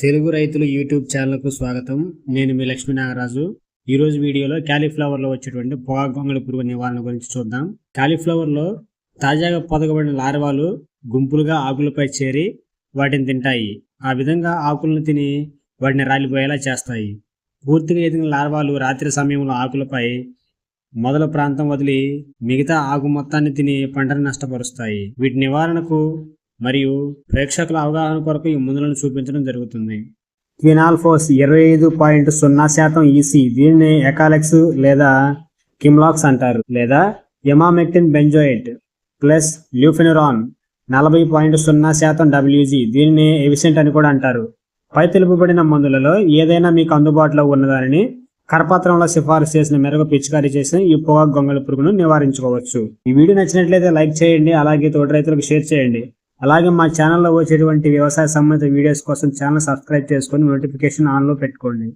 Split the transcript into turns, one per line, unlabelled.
తెలుగు రైతులు యూట్యూబ్ ఛానల్కు స్వాగతం. నేను మీ లక్ష్మీ నాగరాజు. ఈరోజు వీడియోలో క్యాలీఫ్లవర్లో వచ్చేటువంటి పొగాకు గొంగళి పురుగు నివారణ గురించి చూద్దాం. క్యాలీఫ్లవర్లో తాజాగా పొదగబడిన లార్వాలు గుంపులుగా ఆకులపై చేరి వాటిని తింటాయి. ఆ విధంగా ఆకులను తిని వాటిని రాలిపోయేలా చేస్తాయి. పూర్తిగా ఎదిగిన లార్వాలు రాత్రి సమయంలో ఆకులపై మొదల ప్రాంతం వదిలి మిగతా ఆకు మొత్తాన్ని తిని పంటను నష్టపరుస్తాయి. వీటి నివారణకు మరియు ప్రేక్షకుల అవగాహన కొరకు ఈ మందులను చూపించడం జరుగుతుంది. క్వినాల్ఫోస్ ఇరవై ఐదు పాయింట్ సున్నా శాతం ఈసీ దీనిని ఎకాలెక్స్ లేదా కిమ్లాక్స్ అంటారు లేదా ఎమామెక్టిన్ బెంజోయిట్ ప్లస్ ల్యూఫెనురాన్ నలభై పాయింట్ సున్నా శాతం డబ్ల్యూజీ దీనిని ఎవిసెంట్ అని కూడా అంటారు. పై తెలుపబడిన మందులలో ఏదైనా మీకు అందుబాటులో ఉన్నదానిని కరపత్రంలో సిఫారసు చేసిన మేరకు పిచికారీ చేసిన ఈ పొగాకు గొంగళి పురుగును నివారించుకోవచ్చు. ఈ వీడియో నచ్చినట్లయితే లైక్ చేయండి అలాగే తోటి రైతులకు షేర్ చేయండి. అలాగే మా ఛానల్లో వచ్చేటువంటి వ్యవసాయ సంబంధిత వీడియోస్ కోసం ఛానల్ సబ్స్క్రైబ్ చేసుకొని నోటిఫికేషన్ ఆన్లో పెట్టుకోండి.